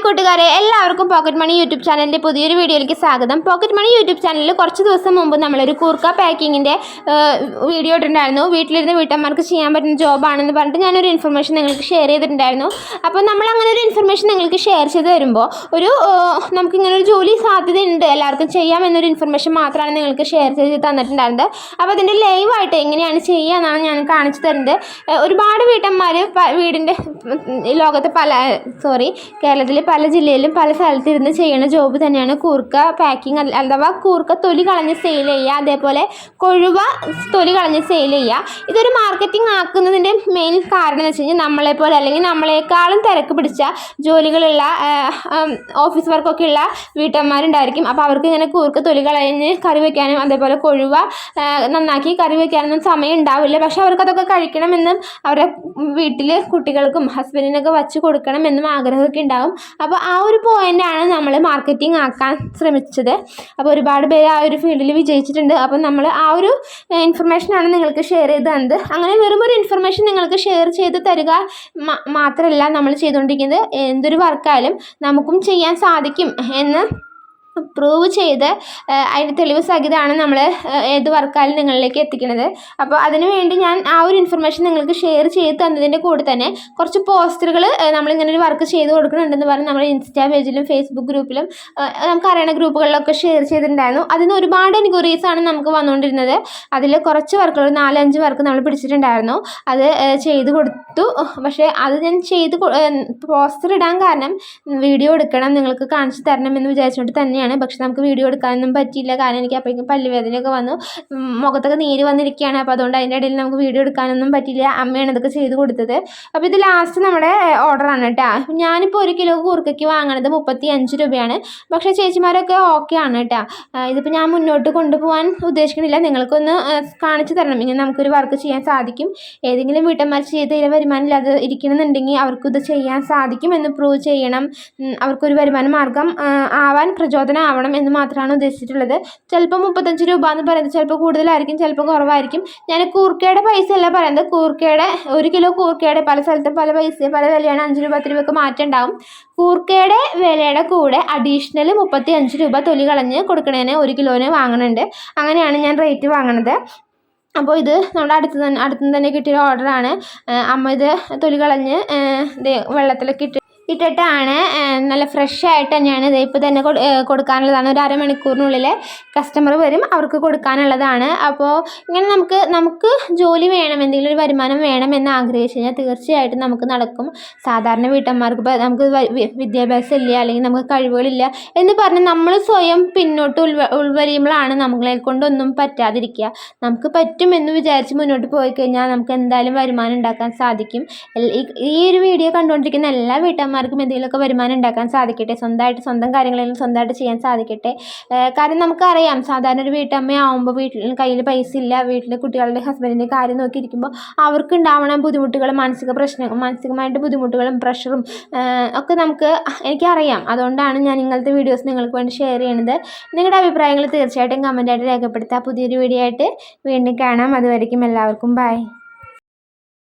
Hi കൂട്ടുകാരെ എല്ലാവർക്കും pocket money YouTube ചാനലിന്റെ പുതിയൊരു വീഡിയോയിലേക്ക് സ്വാഗതം. പോക്കറ്റ് മണി യൂട്യൂബ് ചാനലിൽ കുറച്ച് ദിവസം മുമ്പ് നമ്മളൊരു കൂർക്ക പാക്കിങ്ങിന്റെ വീഡിയോ ഇട്ടിട്ടുണ്ടായിരുന്നു. വീട്ടിലിരുന്ന് വീട്ടമ്മമാർക്ക് ചെയ്യാൻ പറ്റുന്ന ജോബാണെന്ന് പറഞ്ഞിട്ട് ഞാനൊരു ഇൻഫർമേഷൻ നിങ്ങൾക്ക് ഷെയർ ചെയ്തിട്ടുണ്ടായിരുന്നു. അപ്പോൾ നമ്മൾ അങ്ങനെ ഒരു ഇൻഫർമേഷൻ നിങ്ങൾക്ക് ഷെയർ ചെയ്ത് തരുമ്പോൾ ഒരു നമുക്കിങ്ങനെ ഒരു ജോലി സാധ്യതയുണ്ട്. എല്ലാവർക്കും ചെയ്യാം എന്നൊരു ഇൻഫർമേഷൻ മാത്രമാണ് നിങ്ങൾക്ക് ഷെയർ ചെയ്ത് തന്നിട്ടുണ്ടായിരുന്നത്. അപ്പോൾ അതിന്റെ ലൈവായിട്ട് എങ്ങനെയാണ് ചെയ്യുക എന്നാണ് ഞാൻ കാണിച്ചു തരുന്നത്. ഒരുപാട് വീട്ടമ്മമാർ വീടിന്റെ ലോകത്തെ പല സോറി കേരളത്തിലെ പല ജില്ലയിലും പല സ്ഥലത്തിരുന്ന് ചെയ്യുന്ന ജോബ് തന്നെയാണ് കൂർക്ക പാക്കിംഗ് അഥവാ കൂർക്ക തൊലി കളഞ്ഞ് സെയിൽ ചെയ്യുക അതേപോലെ കൊഴുവ തൊലി കളഞ്ഞ് സെയിൽ ചെയ്യുക. ഇതൊരു മാർക്കറ്റിംഗ് ആക്കുന്നതിന്റെ മെയിൻ കാരണം എന്ന് വെച്ച് കഴിഞ്ഞാൽ നമ്മളെപ്പോലെ അല്ലെങ്കിൽ നമ്മളെക്കാളും തിരക്ക് പിടിച്ച ജോലികളുള്ള ഓഫീസ് വർക്കൊക്കെ ഉള്ള വീട്ടമ്മമാരുണ്ടായിരിക്കും. അപ്പോൾ അവർക്ക് ഇങ്ങനെ കൂർക്ക തൊലി കളഞ്ഞ് കറി വയ്ക്കാനും അതേപോലെ കൊഴുവ നന്നാക്കി കറി വയ്ക്കാനൊന്നും സമയം ഉണ്ടാവില്ല. പക്ഷേ അവർക്കതൊക്കെ കഴിക്കണമെന്നും അവരുടെ വീട്ടിൽ കുട്ടികൾക്കും ഹസ്ബൻഡിനൊക്കെ വച്ച് കൊടുക്കണമെന്നും ആഗ്രഹമൊക്കെ ഉണ്ടാവും. അപ്പോൾ ആ ഒരു പോയിന്റാണ് നമ്മൾ മാർക്കറ്റിംഗ് ആക്കാൻ ശ്രമിച്ചത്. അപ്പോൾ ഒരുപാട് പേര് ആ ഒരു ഫീൽഡിൽ വിജയിച്ചിട്ടുണ്ട്. അപ്പോൾ നമ്മൾ ആ ഒരു ഇൻഫർമേഷനാണ് നിങ്ങൾക്ക് ഷെയർ ചെയ്ത് തന്നത്. അങ്ങനെ വെറും ഒരു ഇൻഫർമേഷൻ നിങ്ങൾക്ക് ഷെയർ ചെയ്ത് തരിക മാത്രമല്ല നമ്മൾ ചെയ്തുകൊണ്ടിരിക്കുന്നത് എന്തൊരു വർക്കായാലും നമുക്കും ചെയ്യാൻ സാധിക്കും എന്ന് പ്രൂവ് ചെയ്ത് അതിന്റെ തെളിവ് സഹിതമാണ് നമ്മൾ ഏത് വർക്കായാലും നിങ്ങളിലേക്ക് എത്തിക്കുന്നത് അപ്പോൾ അതിനു വേണ്ടി ഞാൻ ആ ഒരു ഇൻഫർമേഷൻ നിങ്ങൾക്ക് ഷെയർ ചെയ്ത് തന്നതിന്റെ കൂടെ തന്നെ കുറച്ച് പോസ്റ്ററുകൾ നമ്മളിങ്ങനെ ഒരു വർക്ക് ചെയ്ത് കൊടുക്കുന്നുണ്ടെന്ന് പറഞ്ഞ് നമ്മൾ ഇൻസ്റ്റാ പേജിലും ഫേസ്ബുക്ക് ഗ്രൂപ്പിലും നമുക്ക് അറിയണ ഗ്രൂപ്പുകളിലൊക്കെ ഷെയർ ചെയ്തിട്ടുണ്ടായിരുന്നു. അതിന് ഒരുപാട് ആണ് നമുക്ക് വന്നുകൊണ്ടിരുന്നത്. അതിൽ കുറച്ച് വർക്കുകൾ നാലഞ്ച് വർക്ക് നമ്മൾ പിടിച്ചിട്ടുണ്ടായിരുന്നു. അത് ചെയ്ത് കൊടുത്തു. പക്ഷേ അത് ഞാൻ ചെയ്ത് പോസ്റ്റർ ഇടാൻ കാരണം വീഡിയോ എടുക്കണം നിങ്ങൾക്ക് കാണിച്ചു തരണം എന്ന് വിചാരിച്ചുകൊണ്ട് തന്നെയാണ്. പക്ഷെ നമുക്ക് വീഡിയോ എടുക്കാനൊന്നും പറ്റിയില്ല. കാരണം എനിക്ക് അപ്പോഴേക്കും പല്ലുവേദനയൊക്കെ വന്നു. മുഖത്തൊക്കെ നീര് വന്നിരിക്കുകയാണ്. അപ്പോൾ അതുകൊണ്ട് അതിന്റെ ഇടയിൽ നമുക്ക് വീഡിയോ എടുക്കാനൊന്നും പറ്റിയില്ല. അമ്മയാണ് ഇതൊക്കെ ചെയ്ത് കൊടുത്തത്. അപ്പോൾ ഇത് ലാസ്റ്റ് നമ്മുടെ ഓർഡറാണ് കേട്ടോ. ഞാനിപ്പോൾ ഒരു കിലോ കൂർക്കയ്ക്ക് വാങ്ങണത് മുപ്പത്തി അഞ്ച് രൂപയാണ്. പക്ഷേ ചേച്ചിമാരൊക്കെ ഓക്കെ ആണ് കേട്ടോ. ഇതിപ്പോൾ ഞാൻ മുന്നോട്ട് കൊണ്ടുപോകാൻ ഉദ്ദേശിക്കുന്നില്ല നിങ്ങൾക്കൊന്ന് കാണിച്ചു തരണം. ഇങ്ങനെ നമുക്കൊരു വർക്ക് ചെയ്യാൻ സാധിക്കും. ഏതെങ്കിലും വീട്ടമ്മമാർ ചെയ്ത് ഇതിലെ വരുമാനം ഇല്ലാതെ ഇരിക്കണമെന്നുണ്ടെങ്കിൽ അവർക്കിത് ചെയ്യാൻ സാധിക്കും എന്ന് പ്രൂവ് ചെയ്യണം. അവർക്കൊരു വരുമാന മാർഗം ആവാൻ ആവാൻ പ്രചോദനമാവണം എന്ന് മാത്രമാണ് ഉദ്ദേശിച്ചിട്ടുള്ളത്. ചിലപ്പോൾ മുപ്പത്തഞ്ച് രൂപ എന്ന് പറയുന്നത് ചിലപ്പോൾ കൂടുതലായിരിക്കും ചിലപ്പോൾ കുറവായിരിക്കും. ഞാൻ കൂർക്കയുടെ പൈസ അല്ല പറയുന്നത്. കൂർക്കയുടെ ഒരു കിലോ കൂർക്കയുടെ പല സ്ഥലത്തും പല പൈസ പല വിലയാണ് അഞ്ച് രൂപ പത്ത് രൂപയൊക്കെ മാറ്റം ഉണ്ടാവും. കൂർക്കയുടെ വിലയുടെ കൂടെ അഡീഷണൽ മുപ്പത്തി അഞ്ച് രൂപ തൊലി കളഞ്ഞ് കൊടുക്കണേന് ഒരു കിലോന് വാങ്ങുന്നുണ്ട് അങ്ങനെയാണ് ഞാൻ റേറ്റ് വാങ്ങണത്. അപ്പോൾ ഇത് നമ്മുടെ അടുത്ത് തന്നെ അടുത്തുനിന്ന് തന്നെ കിട്ടിയ ഓർഡറാണ് അമ്മ ഇത് തൊലി കളഞ്ഞ് വെള്ളത്തിലൊക്കെ ഇട്ട് ഇട്ടിട്ടാണ് നല്ല ഫ്രഷ് ആയിട്ട് തന്നെയാണ് ഇത് ഇപ്പോൾ തന്നെ കൊടുക്കാനുള്ളതാണ്. ഒരു അരമണിക്കൂറിനുള്ളിൽ കസ്റ്റമർ വരും അവർക്ക് കൊടുക്കാനുള്ളതാണ്. അപ്പോൾ ഇങ്ങനെ നമുക്ക് നമുക്ക് ജോലി വേണം എന്തെങ്കിലും ഒരു വരുമാനം വേണം എന്ന് ആഗ്രഹിച്ചു കഴിഞ്ഞാൽ തീർച്ചയായിട്ടും നമുക്ക് നടക്കും. സാധാരണ വീട്ടമ്മമാർക്ക് ഇപ്പോൾ നമുക്ക് വിദ്യാഭ്യാസം ഇല്ല അല്ലെങ്കിൽ നമുക്ക് കഴിവുകളില്ല എന്ന് പറഞ്ഞ് നമ്മൾ സ്വയം പിന്നോട്ട് ഉൾവ ഉൾവരിയുമ്പോഴാണ് നമ്മളെ കൊണ്ടൊന്നും പറ്റാതിരിക്കുക. നമുക്ക് പറ്റുമെന്ന് വിചാരിച്ച് മുന്നോട്ട് പോയി കഴിഞ്ഞാൽ നമുക്ക് എന്തായാലും വരുമാനം ഉണ്ടാക്കാൻ സാധിക്കും. ഈ- ഒരു വീഡിയോ കണ്ടുകൊണ്ടിരിക്കുന്ന എല്ലാ വീട്ടമ്മമാർക്കും എന്തെങ്കിലുമൊക്കെ വരുമാനം ഉണ്ടാക്കാൻ സാധിക്കട്ടെ. സ്വന്തമായിട്ട് സ്വന്തം കാര്യങ്ങളെല്ലാം സ്വന്തമായിട്ട് ചെയ്യാൻ സാധിക്കട്ടെ. കാര്യം നമുക്കറിയാം സാധാരണ ഒരു വീട്ടമ്മയാവുമ്പോൾ വീട്ടിൽ കയ്യിൽ പൈസ ഇല്ല വീട്ടിൽ കുട്ടികളുടെ ഹസ്ബൻഡിന്റെ കാര്യം നോക്കിയിരിക്കുമ്പോൾ അവർക്ക് ഉണ്ടാവണ ബുദ്ധിമുട്ടുകളും മാനസിക പ്രശ്നം മാനസികമായിട്ട് ബുദ്ധിമുട്ടുകളും പ്രഷറും ഒക്കെ നമുക്ക് എനിക്കറിയാം. അതുകൊണ്ടാണ് ഞാൻ ഇങ്ങനത്തെ വീഡിയോസ് നിങ്ങൾക്ക് വേണ്ടി ഷെയർ ചെയ്യുന്നത് നിങ്ങളുടെ അഭിപ്രായങ്ങൾ തീർച്ചയായിട്ടും കമന്റായിട്ട് രേഖപ്പെടുത്തുക പുതിയൊരു വീഡിയോ ആയിട്ട് വീണ്ടും കാണാം. അതുവരയ്ക്കും എല്ലാവർക്കും ബൈ